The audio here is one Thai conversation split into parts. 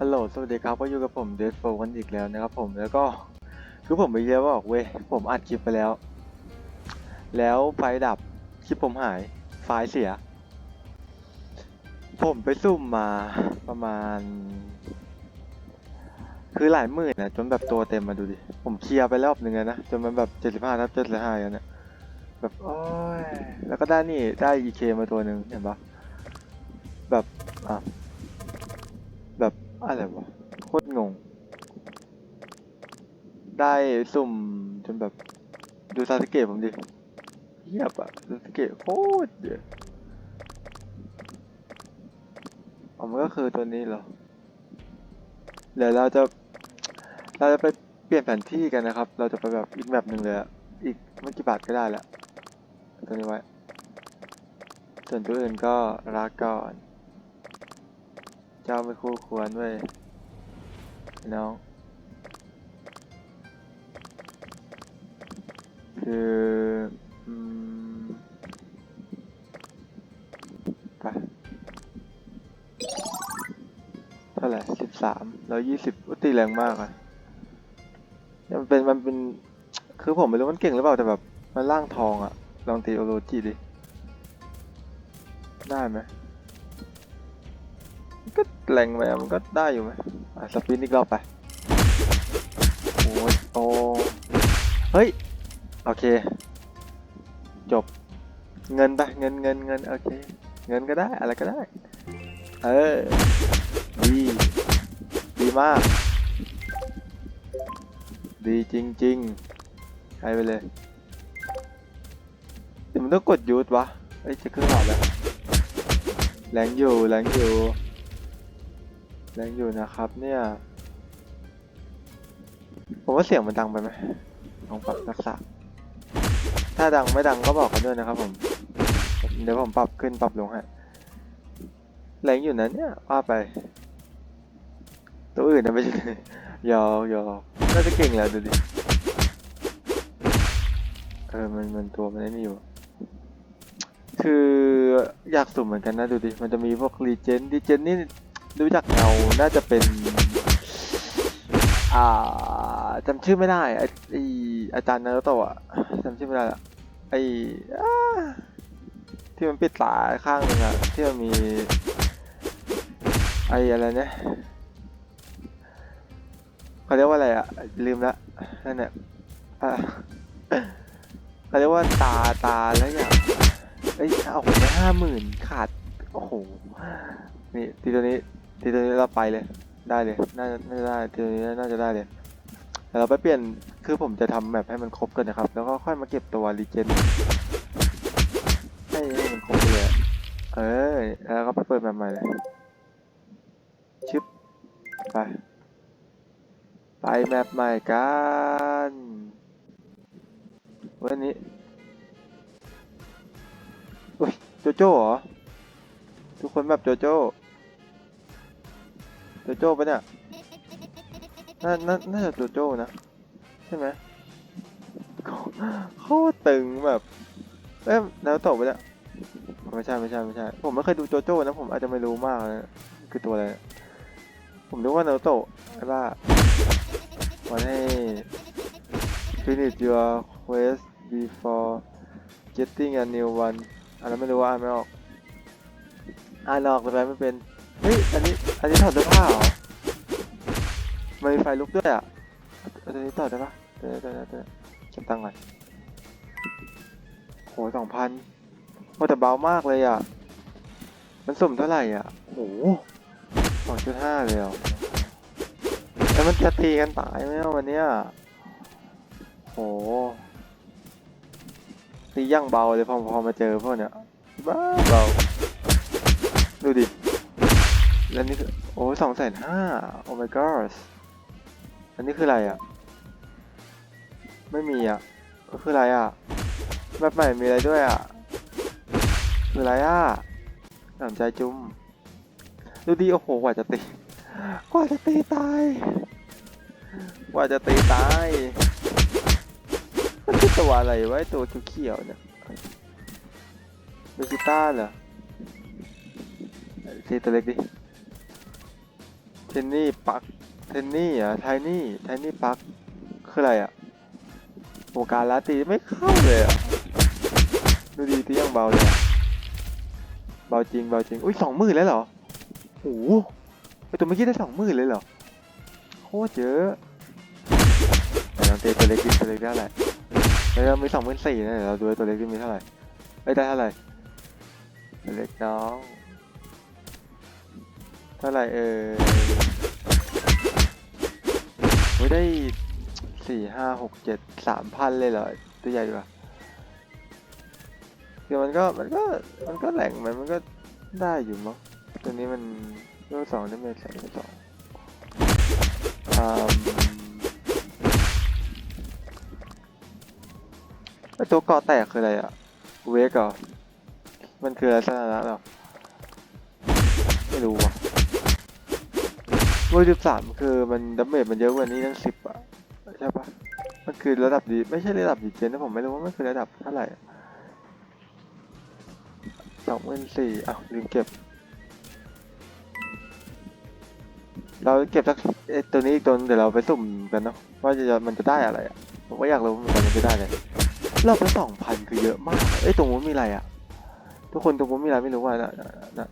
ฮัลโหล สวัสดีครับก็อยู่กับผมเดสโฟกันอีกแล้วนะครับผม แล้วก็คือผมไปเยอะบอกเว้ย ผมอัดคลิปไปแล้ว แล้วไฟดับ คลิปผมหาย ไฟล์เสีย ผมไปซุ่มมาประมาณ คือหลายหมื่นนะจนแบบตัวเต็มมาดูดิ ผมเคลียร์ไปรอบหนึ่งแล้วนะ จนมันแบบเจ็ดสิบห้าทับเจ็ดสิบห้าอย่างเนี้ยแบบโอ้ย แล้วก็ได้นี่ ได้ EK มาตัวหนึ่งเห็นปะแบบ อะแบบ อะไรวะโคตรงง ได้สุ่มจนแบบ ดูซาสเกะผมดิเยียบอะซาสเกะโคตรเยอะอ๋อมันก็คือตัวนี้เหรอ เดี๋ยวเราจะ เราจะไปเปลี่ยนแผนที่กันนะครับ เราจะไปแบบอีกแบบหนึ่งเลยอะอีกไม่กี่บาทก็ได้ละตัวนี้ไว้ส่วนตัวอื่นก็รักก่อน เจ้าไม่คู่ควรเว้ยน้อง คืออืมไปเท่าไหร่สิบสามแล้วยี่สิบตีแรงมากอะเนี่ยมันเป็นมันเป็นคือผมไม่รู้มันเก่งหรือเปล่าแต่แบบ มันล่างทองอะ ลองตีโอโรจิดิ ได้ไหม แรงไปมันก็ได้อยู่ไหมอะสปินอีกรอบไป โอ้ยโอ้เฮ้ย โอเค จบ เงินไป เงินเงินเงินโอเค เงินก็ได้ อะไรก็ได้ เออ ดี ดีมาก ดีจริงๆใช้ไปเลยเดี๋ยวมันต้องกดยูทวะเอ้ยจะขึ้นหลอดแล้วแรงอยู่แรงอยู่ แรงอยู่นะครับเนี่ย ผมว่าเสียงมันดังไปไหมลองปรับรักษาถ้าดังไม่ดังก็บอกกันด้วยนะครับผม เดี๋ยวผมปรับขึ้นปรับลงให้แรงอยู่นะเนี่ยว่าไป ตัวอื่นนะไม่ใช่ยอยอน่าจะเก่งแหละดูดิ เออ มัน มันตัวมันไอ้นี่อยู่ คืออยากสุ่มเหมือนกันนะดูดิ มันจะมีพวกรีเจนรีเจนนี่ ดูจากเงา น่าจะเป็น อ่าจำชื่อไม่ได้ไอไออาจารย์นารุโตะจำชื่อไม่ได้ละไอที่มันปิดตาข้างหนึ่งอะที่มันมี ไออะไรเนี่ยเขาเรียกว่าอะไรอะลืมละนั่นแหละเขาเรียกว่าตาตาแล้วอย่างเอ้ยเอาไปห้าหมื่นขาด โอ้โห นี่ทีตัวนี้ ทีตัวนี้เราไปเลย ได้เลย น่าจะน่าจะได้ทีตัวนี้น่าจะได้เลยแต่เราไปเปลี่ยน คือผมจะทำแมปให้มันครบกันนะครับ แล้วก็ค่อยมาเก็บตัวรีเจนให้ให้มันครบไปเลย เออ แล้วก็ไปเปิดแมปใหม่เลยชึบไป ไปแมปใหม่กันวันนี้อุ้ยโจโจ้เหรอ ทุกคนแบบโจโจ้ โจโจ้ปะเนี่ยน่าน่าน่าจะโจโจ้นะ ใช่ไหมโคตรตึงแบบเอ้ยแล้วตกไปเนี่ยไม่ใช่ไม่ใช่ไม่ใช่ ผมไม่เคยดูโจโจ้นะ ผมอาจจะไม่รู้มากนะคือตัวอะไรผมนึกว่านาโตะไอ้บ้าวันให้ finish your quest before getting a new one อันนั้นไม่รู้ว่าอ่านไม่ออกอ่านออกแต่ไม่เป็น เฮ้ย อันนี้ อันนี้ถอดเสื้อผ้าเหรอมันมีไฟลุกด้วยอะเอาตัวนี้ต่อได้ปะตัวนี้ตัวนี้ตัวนี้เก็บตังค์ก่อนโหสองพันโอ้แต่เบามากเลยอะ มันสุ่มเท่าไหร่อะ โหสองจุดห้าเลยเหรอแล้วมันจะตีกันตายไหมวะวันเนี้ยโหตีย่างเบาเลยพอพอมาเจอพวกเนี้ยบ้าเบา ดูดิ แล้วนี่คือโอ้สองแสนห้าโอ้ my god อันนี้คืออะไรอะ ไม่มีอะก็คืออะไรอะแบบใหม่มีอะไรด้วยอะ คืออะไรอะหนำใจจุ้มดูดีโอ้โหกว่าจะตีกว่าจะตีตายกว่าจะตีตายมันคือตัวอะไรไอ้ตัวเขียวๆเนี่ยเบจิต้าเหรอตีตัวเล็กดิ ทนนี่ปักเทนนี่อะไทนี่ไทนี่ปักคืออะไรอะวงการลาตีไม่เข้าเลยอะดูดีตียังเบาเลยเบาจริงเบาจริงอุ้ยสองหมื่นแล้วเหรอโอ้โหไอตัวเมื่อกี้ได้สองหมื่นเลยเหรอโคตรเยอะแต่ลองตีตัวเล็กดิตัวเล็กได้เท่าไหร่แล้วเรามีสองหมื่นสี่นะเดี๋ยวเราดูตัวเล็กดิมีเท่าไหร่เอ้ได้เท่าไหร่ตัวเล็กน้อง ท่าไหร่เออโอ้ยได้สี่ห้าหกเจ็ดสามพันเลยเหรอ ตัวใหญ่ดีกว่าคือมันก็มันก็มันก็แหล่งมันมันก็ได้อยู่มั้งตัวนี้มันตัวสองได้เมตรสงสองอืมไอตัวเกาะแตกคืออะไรอะเวกเหรอมันคืออะไรสถานะหรอไม่รู้ว่ะ วอร์สิบสามคือมันดัมเมจมันเยอะกว่านี้ตั้งสิบอะใช่ปะมันคือระดับดีไม่ใช่ระดับดีเจนนะผมไม่รู้ว่ามันคือระดับเท่าไหร่สองหมื่นสี่อ้าวลืมเก็บ เราเก็บสักตัวนี้อีกตัวเดี๋ยวเราไปสุ่มกันเนาะว่าจะมันจะได้อะไรอะผมก็อยากรู้เหมือนกันมันจะได้อะไรรอบละสองพันคือเยอะมากเอ้ยตรงนู้นมีอะไรอะทุกคนตรงนู้นมีอะไรไม่รู้ว่านะนะนะ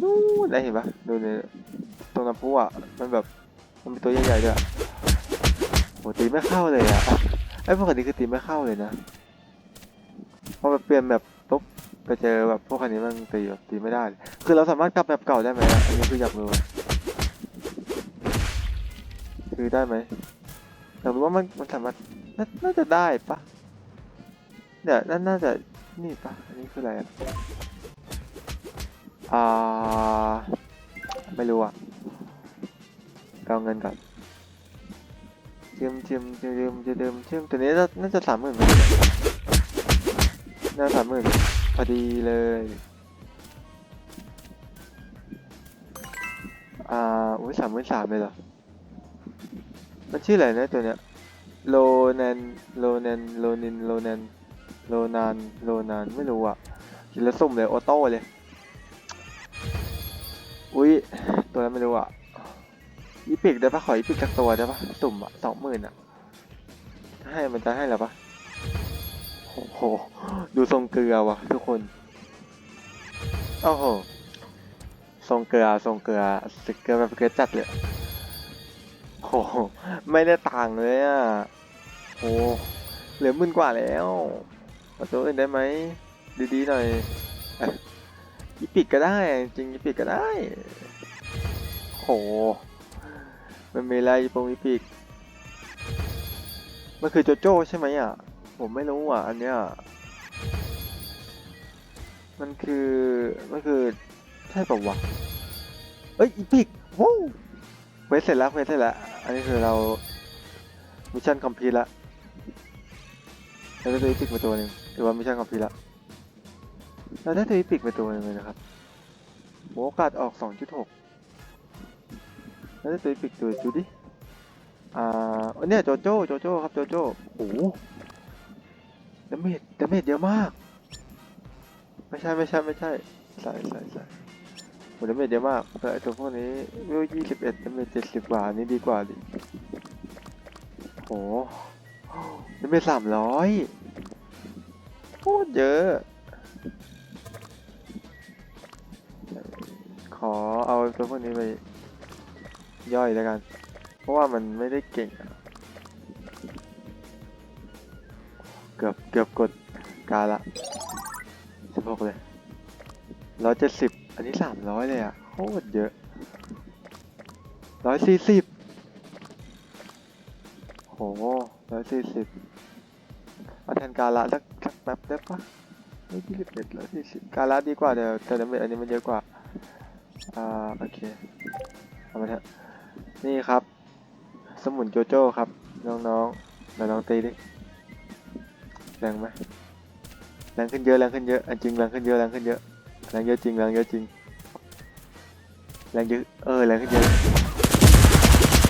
นู่นได้เห็นปะดูใน ตรงน้ำพุอะมันแบบมันเป็นตัวใหญ่ๆด้วยโหตีไม่เข้าเลยอะไอ้พวกอันนี้คือตีไม่เข้าเลยนะพอแบบเปลี่ยนแบบปุ๊บไปเจอแบบพวกอันนี้มันตีแบบตีไม่ได้ คือเราสามารถกลับแบบเก่าได้ไหมอันนี้คืออยากรู้คือได้ไหมอยากรู้ว่ามันมันสามารถนาน่าจะได้ปะเดี๋ยวน่าน่าจะนี่ปะอันนี้คืออะไรอะอ่าไม่รู้อะ เอาเงินก่อนจิมจิมจิมจิมจิมจิมตัวนี้น่าจะสามหมื่นน่าสามหมื่นพอดีเลย อ่าอุ้ยสามหมื่นสามเลยเหรอ มันชื่ออะไรนะตัวเนี้ยโลแนนโลแนนโลนินโลแนนโลนานโลนานไม่รู้อะกินแล้วสุ่มเลยออโต้เลย อุ้ยตัวนั้นไม่รู้อะ อีพิกได้ปะขออีพิกจากตัวได้ปะสุ่มอะสองหมื่นอะให้มันจะให้หรอปะโอ้โห ดูทรงเกลือวะทุกคน โอ้โห ทรงเกลือทรงเกลือสเกลือแบบเกลือจัดเลยโอ้โห ไม่ได้ต่างเลยอะโอ้เหลือมื่นกว่าแล้วเอาตัวอื่นได้ไหมดีๆหน่อยอีพิกก็ได้ จริงอีพิกก็ได้โห มันมีอะไรปงอีพิกมันคือโจโจ้ใช่ไหมอะ ผมไม่รู้อะ อันเนี้ย มันคือ มันคือ ใช่ป่าวะเอ้ยอีพิกว้าวเวสเสร็จแล้วเวสเสร็จแล้ว อันนี้คือเรามิชชั่นคอมพลีทละแล้วได้ตัวอีพิกมาตัวหนึ่งถือว่ามิชชั่นคอมพลีทละเราได้ตัวอีพิกมาตัวหนึ่งเลยนะครับโอกาสออก 2.6 แล้วตัวอีพิกตัวดูดิ อ่าอันเนี้ยโจโจ้โจโจ้ครับโจโจ้โอ้โหดาเมจดาเมจเยอะมาก ไม่ใช่ไม่ใช่ไม่ใช่ใส่ใส่ใส่โหดาเมจเยอะมากแต่ไอตัวพวกนี้วิวยี่สิบเอ็ดดาเมจเจ็ดสิบกว่านนี้ดีกว่าดิโหดาเมจสามร้อยโคตรเยอะขอเอาตัวพวกนี้ไป ย่อยแล้วกัน เพราะว่ามันไม่ได้เก่ง เกือบเกือบกดกาละสิบหกเลยร้อยเจ็ดสิบอันนี้สามร้อยเลยอะโคตรเยอะร้อยสี่สิบโหร้อยสี่สิบเอาแทนกาละสักสักแป๊บได้ปะไม่ยี่สิบเอ็ดร้อยสี่สิบกาละดีกว่าเดี๋ยวแต่ดาเมจอันนี้มันเยอะกว่า อ่า โอเค เอามาเถอะ นี่ครับ สมุนโจโจ้ครับ น้องๆมาลองตีดิแรงไหมแรงขึ้นเยอะแรงขึ้นเยอะอันจริงแรงขึ้นเยอะแรงขึ้นเยอะแรงเยอะจริงแรงเยอะจริงแรงเยอะเออแรงขึ้นเยอะ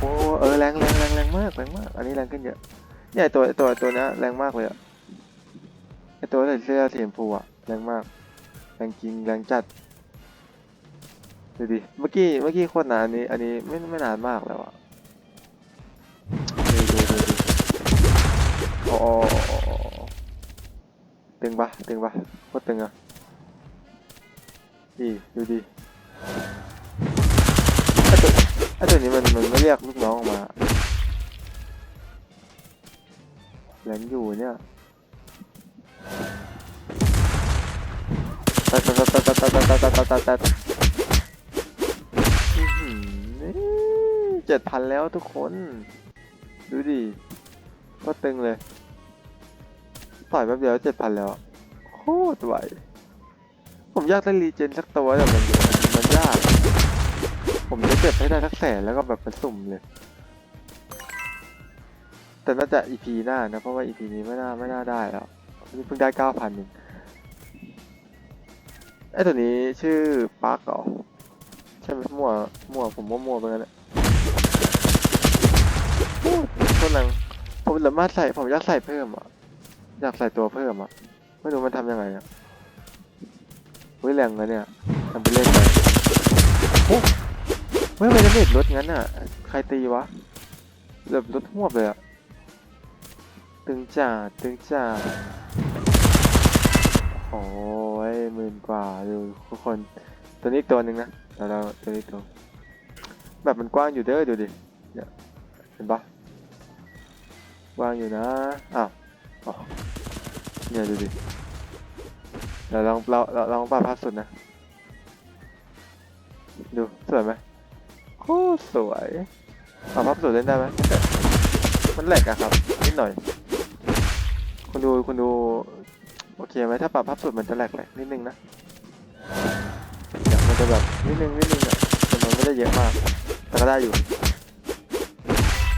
โอ้เออแรงแรงแรงแรงมากแรงมากอันนี้แรงขึ้นเยอะเนี่ยตัวตัวตัวนี้แรงมากเลยอะไอตัวใส่เสื้อสีชมพูอะแรงมากแรงจริงแรงจัด ดูดิ เมื่อกี้ เมื่อกี้โคตรนานอันนี้ อันนี้ไม่ไม่นานมากแล้วอะดูดูดูดูโอ้โอ้โอ้โอ้โอ้ตึงปะตึงปะโคตรตึงอะดีดูดิไอตัวไอตัวนี้มันมันไม่เรียกลูกน้องออกมาแหลมอยู่เนี่ยตัดตัดตัดตัดตัดตัดตัดตัดตัด เจ็ดพันแล้วทุกคน ดูดิก็ตึงเลย ต่อยแป๊บเดียวเจ็ดพันแล้วโคตรไหวผมอยากได้รีเจนสักตัวแต่มันมันยาก ผมจะเก็บให้ได้สักแสนแล้วก็แบบเป็นสุ่มเลย แต่น่าจะ EP หน้านะเพราะว่า EP นี้ไม่น่าไม่น่าได้แล้วนี่เพิ่งได้เก้าพันเองไอตัวนี้ชื่อปาร์กเหรอใช่ไหมมั่วมั่วผมว่ามั่วไปงั้นแหละโอ้ คนหนังผมสามารถใส่ผมอยากใส่เพิ่มอะอยากใส่ตัวเพิ่มอะไม่รู้มันทำยังไงอะเฮ้ยแรงนะเนี่ยทำไปเล่นไปโอ้เฮ้ยทำไมจะเม็ดรถงั้นอะ ใครตีวะแบบรถหวบเลยอะตึงจ่าตึงจ่าโอ้ยหมื่นกว่าดูทุกคนตัวนี้อีกตัวหนึ่งนะแล้วเราตัวนี้ตัวแบบมันกว้างอยู่เด้อดูดิเนี่ยเห็นปะก วางอยู่นะ อ้าวอ๋อเนี่ยดูดิเดี๋ยวลองเราเราลองปรับภาพสุดนะ ดูสวยไหมโคตรสวยปรับภาพสุดเล่นได้ไหมมันแหลกอะครับนิดหน่อยคุณดูคุณดูโอเคไหมถ้าปรับภาพสุดมันจะแหลกแหลกนิดนึงนะอย่ากมันจะแบบนิดนึงนิดนึงอะแต่มันไม่ได้เยอะมากแต่ก็ได้อยู่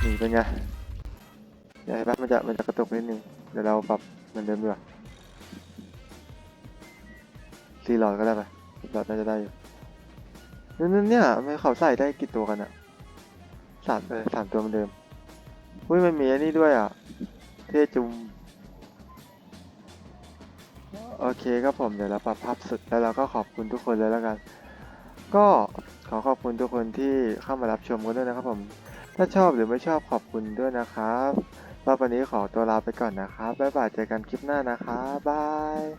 นี่เป็นไง ดี๋ยวเห็นปะมันจะมันจะกระตุกนิดนึง เดี๋ยวเราปรับเหมือนเดิมดีกว่ารีโหลอดก็ได้ปะรีโหลอดน่าจะได้อยู่นั่นเนี่ยไม่เขาใส่ได้กี่ตัวกันอะสามเออสามตัวเหมือนเดิมอุ้ยมันมีอันนี้ด้วยอะ เท่จุมโอเคครับผมเดี๋ยวเราปรับภาพสุดแล้วเราก็ขอบคุณทุกคนเลยแล้วกัน ก็ขอขอบคุณทุกคนที่เข้ามารับชมกันด้วยนะครับผม ถ้าชอบหรือไม่ชอบขอบคุณด้วยนะครับ รอบวันนี้ขอตัวลาไปก่อนนะครับ บ๊ายบายเจอกันคลิปหน้านะครับบาย